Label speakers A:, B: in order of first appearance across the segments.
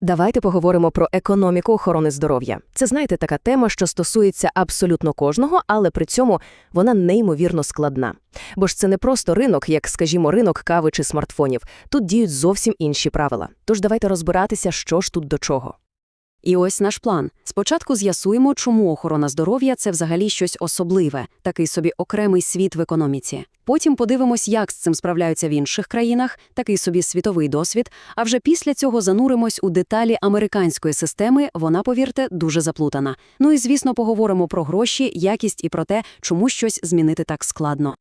A: Давайте поговоримо про економіку охорони здоров'я. Це, знаєте, така тема, що стосується абсолютно кожного, але при цьому вона неймовірно складна. Бо ж це не просто ринок, як, скажімо, ринок кави чи смартфонів. Тут діють зовсім інші правила. Тож давайте розбиратися, що ж тут до чого.
B: І ось наш план. Спочатку з'ясуємо, чому охорона здоров'я – це взагалі щось особливе, такий собі окремий світ в економіці. Потім подивимось, як з цим справляються в інших країнах, такий собі світовий досвід, а вже після цього зануримось у деталі американської системи, вона, повірте, дуже заплутана. Ну і, звісно, поговоримо про гроші, якість і про те, чому щось змінити так складно.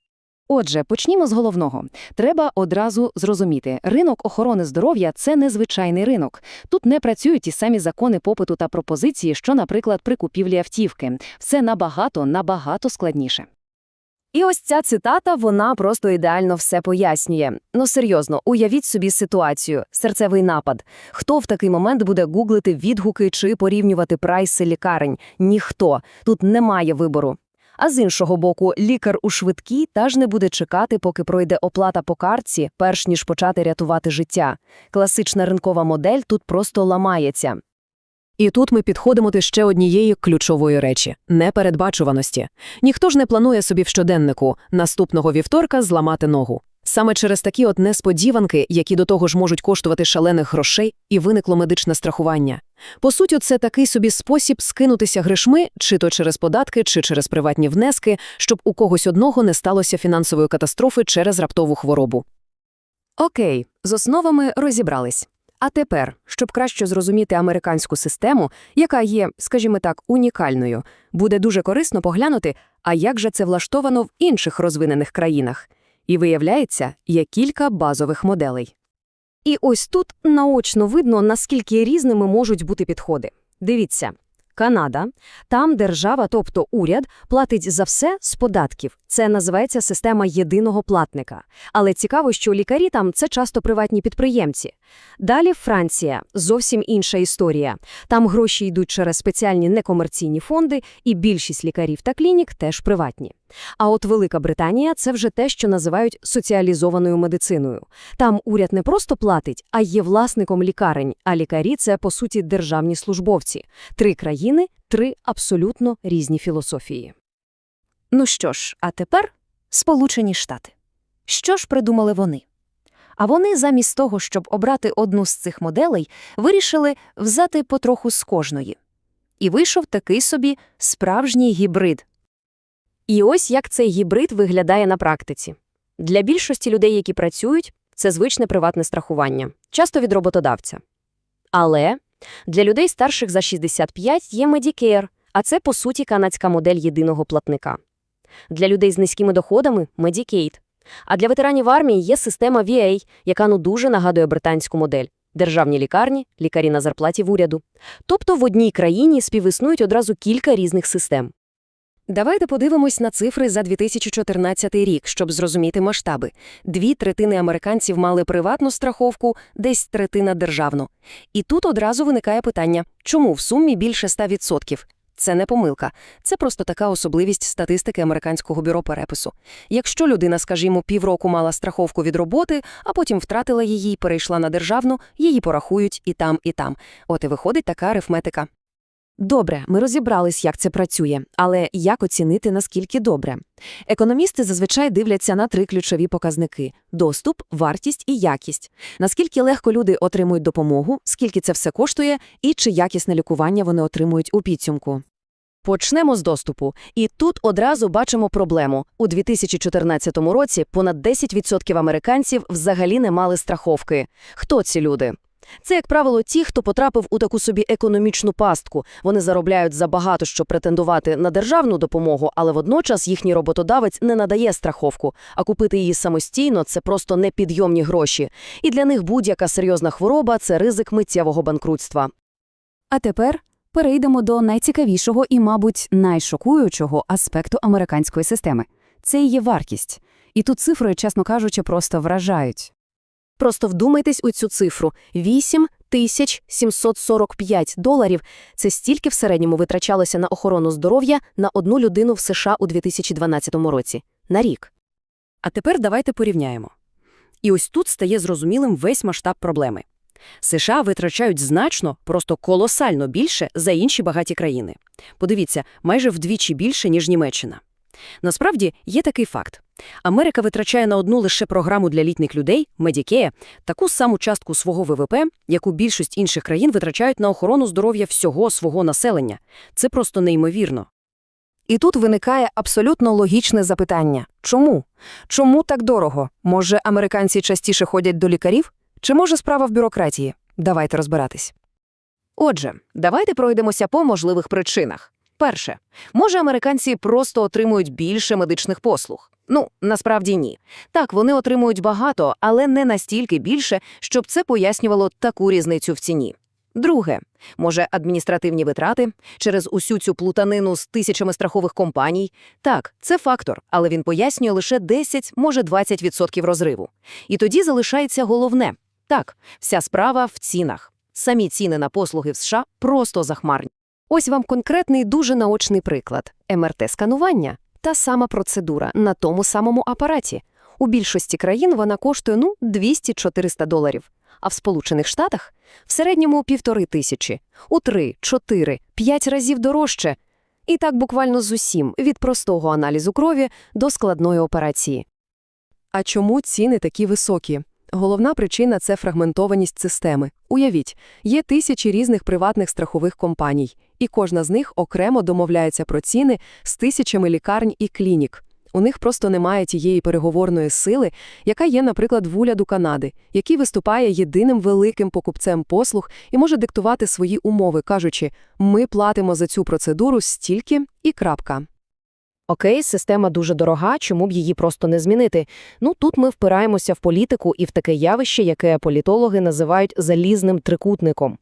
A: Отже, почнімо з головного. Треба одразу зрозуміти, ринок охорони здоров'я – це незвичайний ринок. Тут не працюють ті самі закони попиту та пропозиції, що, наприклад, при купівлі автівки. Все набагато, набагато складніше. І ось ця цитата, вона просто ідеально все пояснює. Ну серйозно, уявіть собі ситуацію, серцевий напад. Хто в такий момент буде гуглити відгуки чи порівнювати прайси лікарень? Ніхто. Тут немає вибору. А з іншого боку, лікар у швидкій теж не буде чекати, поки пройде оплата по картці, перш ніж почати рятувати життя. Класична ринкова модель тут просто ламається. І тут ми підходимо до ще однієї ключової речі – непередбачуваності. Ніхто ж не планує собі в щоденнику наступного вівторка зламати ногу. Саме через такі от несподіванки, які до того ж можуть коштувати шалених грошей, і виникло медичне страхування. По суті, це такий собі спосіб скинутися гришми, чи то через податки, чи через приватні внески, щоб у когось одного не сталося фінансової катастрофи через раптову хворобу. Окей, з основами розібрались. А тепер, щоб краще зрозуміти американську систему, яка є, скажімо так, унікальною, буде дуже корисно поглянути, а як же це влаштовано в інших розвинених країнах. І виявляється, є кілька базових моделей. І ось тут наочно видно, наскільки різними можуть бути підходи. Дивіться, Канада, там держава, тобто уряд, платить за все з податків. Це називається система єдиного платника. Але цікаво, що лікарі там це часто приватні підприємці. Далі Франція зовсім інша історія. Там гроші йдуть через спеціальні некомерційні фонди, і більшість лікарів та клінік теж приватні. А от Велика Британія це вже те, що називають соціалізованою медициною. Там уряд не просто платить, а є власником лікарень, а лікарі це, по суті, державні службовці. Три країни, три абсолютно різні філософії. Ну що ж, а тепер Сполучені Штати. Що ж придумали вони? А вони замість того, щоб обрати одну з цих моделей, вирішили взяти потроху з кожної. І вийшов такий собі справжній гібрид. І ось як цей гібрид виглядає на практиці. Для більшості людей, які працюють, це звичне приватне страхування, часто від роботодавця. Але для людей старших за 65 є Medicare, а це, по суті, канадська модель єдиного платника. Для людей з низькими доходами – Medicaid. А для ветеранів армії є система VA, яка ну дуже нагадує британську модель. Державні лікарні, лікарі на зарплаті в уряду. Тобто в одній країні співіснують одразу кілька різних систем. Давайте подивимось на цифри за 2014 рік, щоб зрозуміти масштаби. Дві третини американців мали приватну страховку, десь третина державну. І тут одразу виникає питання, чому в сумі більше 100%? Це не помилка. Це просто така особливість статистики американського бюро перепису. Якщо людина, скажімо, півроку мала страховку від роботи, а потім втратила її перейшла на державну, її порахують і там, і там. От і виходить така арифметика. Добре, ми розібрались, як це працює, але як оцінити, наскільки добре? Економісти зазвичай дивляться на три ключові показники – доступ, вартість і якість. Наскільки легко люди отримують допомогу, скільки це все коштує і чи якісне лікування вони отримують у підсумку. Почнемо з доступу. І тут одразу бачимо проблему. У 2014 році понад 10% американців взагалі не мали страховки. Хто ці люди? Це, як правило, ті, хто потрапив у таку собі економічну пастку. Вони заробляють забагато, щоб претендувати на державну допомогу, але водночас їхній роботодавець не надає страховку, а купити її самостійно це просто непідйомні гроші. І для них будь-яка серйозна хвороба це ризик миттєвого банкрутства.
B: А тепер перейдемо до найцікавішого і, мабуть, найшокуючого аспекту американської системи – це її вартість. І тут цифри, чесно кажучи, просто вражають.
A: Просто вдумайтесь у цю цифру – 8 тисяч 745 доларів. Це стільки в середньому витрачалося на охорону здоров'я на одну людину в США у 2012 році. На рік. А тепер давайте порівняємо. І ось тут стає зрозумілим весь масштаб проблеми.
B: США витрачають значно, просто колосально більше за інші багаті країни. Подивіться, майже вдвічі більше, ніж Німеччина. Насправді, є такий факт. Америка витрачає на одну лише програму для літніх людей, Medicare, таку саму частку свого ВВП, яку більшість інших країн витрачають на охорону здоров'я всього свого населення. Це просто неймовірно.
C: І тут виникає абсолютно логічне запитання. Чому? Чому так дорого? Може, американці частіше ходять до лікарів? Чи може справа в бюрократії? Давайте розбиратись.
D: Отже, давайте пройдемося по можливих причинах. Перше, може, американці просто отримують більше медичних послуг? Ну, насправді ні. Так, вони отримують багато, але не настільки більше, щоб це пояснювало таку різницю в ціні. Друге, може, адміністративні витрати через усю цю плутанину з тисячами страхових компаній? Так, це фактор, але він пояснює лише 10, може 20% розриву. І тоді залишається головне. Так, вся справа в цінах. Самі ціни на послуги в США просто захмарні.
C: Ось вам конкретний дуже наочний приклад. МРТ-сканування – та сама процедура на тому самому апараті. У більшості країн вона коштує, ну, 200-400 доларів. А в Сполучених Штатах – в середньому півтори тисячі. У три, чотири, п'ять разів дорожче. І так буквально з усім, від простого аналізу крові до складної операції.
E: А чому ціни такі високі? Головна причина – це фрагментованість системи. Уявіть, є тисячі різних приватних страхових компаній, і кожна з них окремо домовляється про ціни з тисячами лікарень і клінік. У них просто немає тієї переговорної сили, яка є, наприклад, в уряду Канади, який виступає єдиним великим покупцем послуг і може диктувати свої умови, кажучи, ми платимо за цю процедуру стільки і крапка.
D: Окей, система дуже дорога, чому б її просто не змінити? Ну, тут ми впираємося в політику і в таке явище, яке політологи називають залізним трикутником.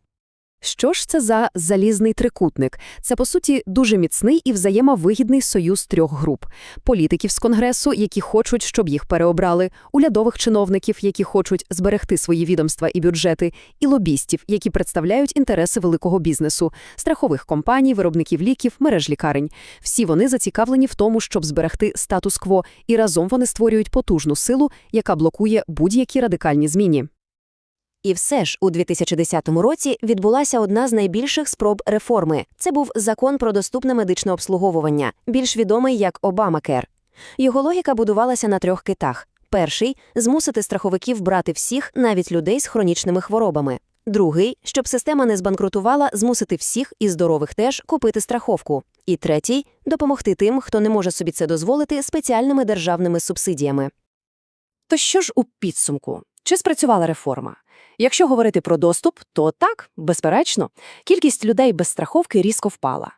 C: Що ж це за залізний трикутник? Це, по суті, дуже міцний і взаємовигідний союз трьох груп. Політиків з Конгресу, які хочуть, щоб їх переобрали, урядових чиновників, які хочуть зберегти свої відомства і бюджети, і лобістів, які представляють інтереси великого бізнесу, страхових компаній, виробників ліків, мереж лікарень. Всі вони зацікавлені в тому, щоб зберегти статус-кво, і разом вони створюють потужну силу, яка блокує будь-які радикальні зміни.
F: І все ж у 2010 році відбулася одна з найбільших спроб реформи. Це був закон про доступне медичне обслуговування, більш відомий як Обамакер. Його логіка будувалася на трьох китах. Перший змусити страховиків брати всіх, навіть людей з хронічними хворобами. Другий, щоб система не збанкрутувала, змусити всіх і здорових теж купити страховку. І третій допомогти тим, хто не може собі це дозволити спеціальними державними субсидіями.
D: То що ж у підсумку? Чи спрацювала реформа? Якщо говорити про доступ, то так, безперечно, кількість людей без страховки різко впала.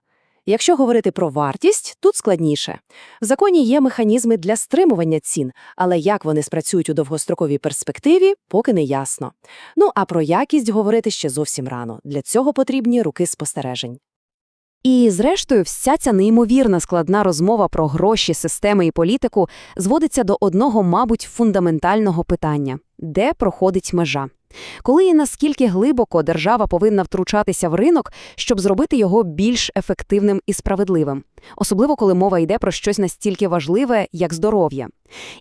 D: Якщо говорити про вартість, тут складніше. В законі є механізми для стримування цін, але як вони спрацюють у довгостроковій перспективі, поки не ясно. Ну а про якість говорити ще зовсім рано. Для цього потрібні руки спостережень.
B: І, зрештою, вся ця неймовірна складна розмова про гроші, системи і політику зводиться до одного, мабуть, фундаментального питання – де проходить межа? Коли і наскільки глибоко держава повинна втручатися в ринок, щоб зробити його більш ефективним і справедливим? Особливо, коли мова йде про щось настільки важливе, як здоров'я.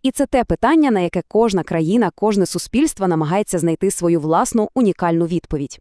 B: І це те питання, на яке кожна країна, кожне суспільство намагається знайти свою власну унікальну відповідь.